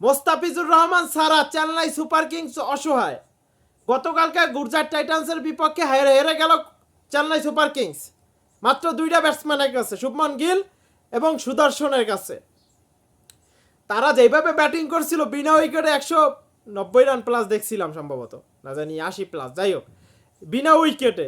মোস্তাফিজুর রহমান সারা Chennai super kings অসহায়। গতকালকে গুজরাট টাইটান্সের বিপক্ষে হেরে হেরে গেল চেন্নাই সুপার কিংস। মাত্র দুইটা ব্যাটসম্যানের কাছে, শুভমন গিল এবং সুদর্শনের কাছে। তারা যেভাবে ব্যাটিং করছিল, বিনা উইকেটে একশো নব্বই রান প্লাস দেখছিলাম সম্ভবত। না জানি আশি প্লাস যাই হোক। বিনা উইকেটে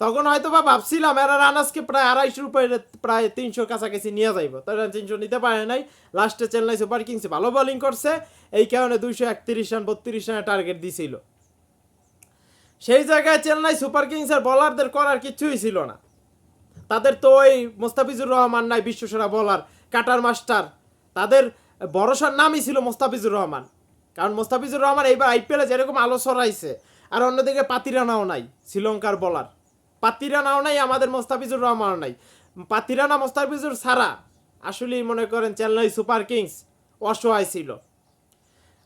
তখন হয়তো বা ভাবছিলাম এরা রান আজকে প্রায় আড়াইশো উপরে প্রায় তিনশোর কাছাকাছি নিয়ে যাইব। তারা তিনশো নিতে পারে নাই। লাস্টে চেন্নাই সুপার কিংস ভালো বোলিং করছে। এই কারণে দুইশো একত্রিশ রান, বত্রিশ রানের টার্গেট দিছিল। সেই জায়গায় চেন্নাই সুপার কিংসের বলারদের করার কিছুই ছিল না। তাদের তো ওই মোস্তাফিজুর রহমান নাই, বিশ্বসেরা বলার কাটার মাস্টার। তাদের ভরসার নামই ছিল মোস্তাফিজুর রহমান। কারণ মোস্তাফিজুর রহমান এইবার আইপিএলে যেরকম আলো ছড়াইছে, আর অন্যদিকে পাতিরানাও নাই, শ্রীলঙ্কার বলার পাতিরানাও নাই, আমাদের মোস্তাফিজুর রহমানও নাই। পাতিরানা মোস্তাফিজুর ছাড়া আসলেই মনে করেন চেন্নাই সুপার কিংস অসহায় ছিল।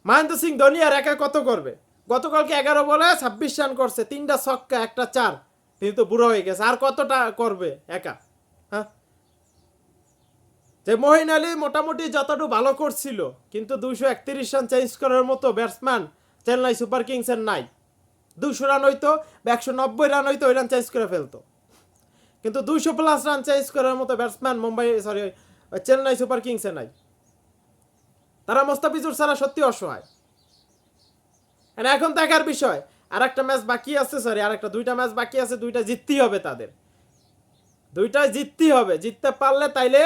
মহেন্দ্র সিং ধোনি আর একা কত করবে? গতকালকে এগারো বলে ছাব্বিশ রান করছে, তিনটা ছক্কা, একটা চার। তিনি তো বুড়ো হয়ে গেছে, আর কতটা করবে একা? হ্যাঁ? যে মহিন আলী মোটামুটি যতটুকু ভালো করছিল, কিন্তু দুইশো একত্রিশ রান চেঞ্জ করার মতো ব্যাটসম্যান চেন্নাই সুপার কিংসের নাই। দুশো রান হইতো বা একশো নব্বই রান হইতো, ওই রান চেঞ্জ করে ফেলতো। কিন্তু দুইশো প্লাস রান চেঞ্জ করার মতো batsman Mumbai sorry Chennai super কিংসে নাই। তারা মোস্তাফিজুর ছাড়া সত্যি অসহায়। এখন দেখার বিষয় আর একটা ম্যাচ বাকি আছে সরি আর একটা দুইটা ম্যাচ বাকি আছে, দুইটা জিততেই হবে তাদের। দুইটা জিততেই হবে, জিততে পারলে তাইলে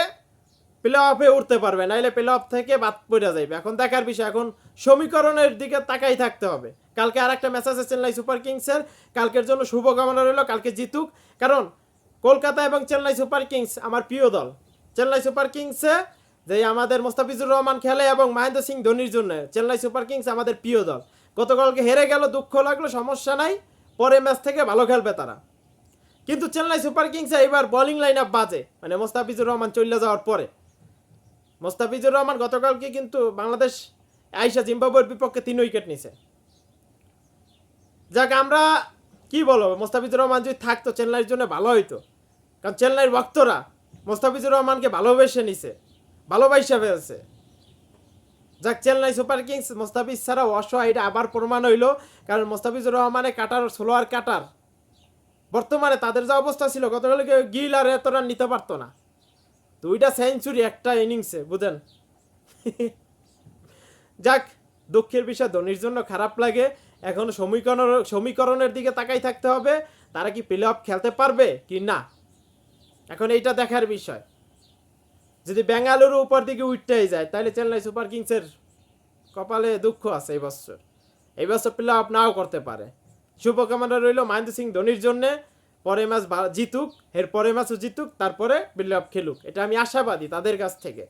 প্লে অফে উঠতে পারবে, নাইলে প্লে অফ থেকে বাদ পড়ে যাবে এখন দেখার বিষয়, এখন সমীকরণের দিকে তাকাই থাকতে হবে। কালকে আর একটা ম্যাচ আছে চেন্নাই সুপার কিংসের কালকের জন্য শুভকামনা রইল, কালকে জিতুক। কারণ কলকাতা এবং চেন্নাই সুপার কিংস আমার প্রিয় দল। চেন্নাই সুপার কিংসে যে আমাদের মোস্তাফিজুর রহমান খেলে এবং মহেন্দ্র সিং ধোনির জন্য চেন্নাই সুপার কিংস আমাদের প্রিয় দল। গতকালকে হেরে গেল, দুঃখ লাগল, সমস্যা নাই। পরে ম্যাচ থেকে ভালো খেলবে তারা। কিন্তু চেন্নাই সুপার কিংসে এবার বোলিং লাইন আপ বাজে। মানে মোস্তাফিজুর রহমান চলে যাওয়ার পরে। মোস্তাফিজুর রহমান গতকালকে কিন্তু বাংলাদেশ আইসা জিম্বাবুয়ের বিপক্ষে তিন উইকেট নিছে। যাক, আমরা কি বলব? মোস্তাফিজুর রহমান যদি থাকতো, চেন্নাইয়ের জন্য ভালো হইতো। কারণ চেন্নাইয়ের ভক্তরা মোস্তাফিজুর রহমানকে ভালোবেসে নিছে, ভালোবাসা ফেলছে যাক, চেন্নাই সুপার কিংস মোস্তাফিজ ছাড়াও অসহায় এটা আবার প্রমাণ হইল। কারণ মোস্তাফিজুর রহমানের কাটার, সোলোয়ার কাটার, বর্তমানে তাদের যে অবস্থা ছিল, গতকালকে গিল আর এত রান নিতে পারতো না। দুইটা সেঞ্চুরি একটা ইনিংসে বুঝেন? যাক, দুঃখের বিষয়, ধোনির জন্য খারাপ লাগে। এখন সমীকরণ, সমীকরণের দিকে তাকাই থাকতে হবে। তারা কি প্লে অফ খেলতে পারবে কি না? এখন এইটা দেখার বিষয়। যদি বেঙ্গালুরু উপর দিকে উঠতেই যায়, তাহলে চেন্নাই সুপার কিংসের কপালে দুঃখ আছে এই বছর। এই বছর প্লে অফ নাও করতে পারে। শুভকামনা রইল মহেন্দ্র সিং ধোনির জন্যে। পরে ম্যাচ জিতুক, এর পরে ম্যাচও জিতুক, তারপরে বিল্ড আপ খেলুক। এটা আমি আশাবাদী তাদের কাছ থেকে।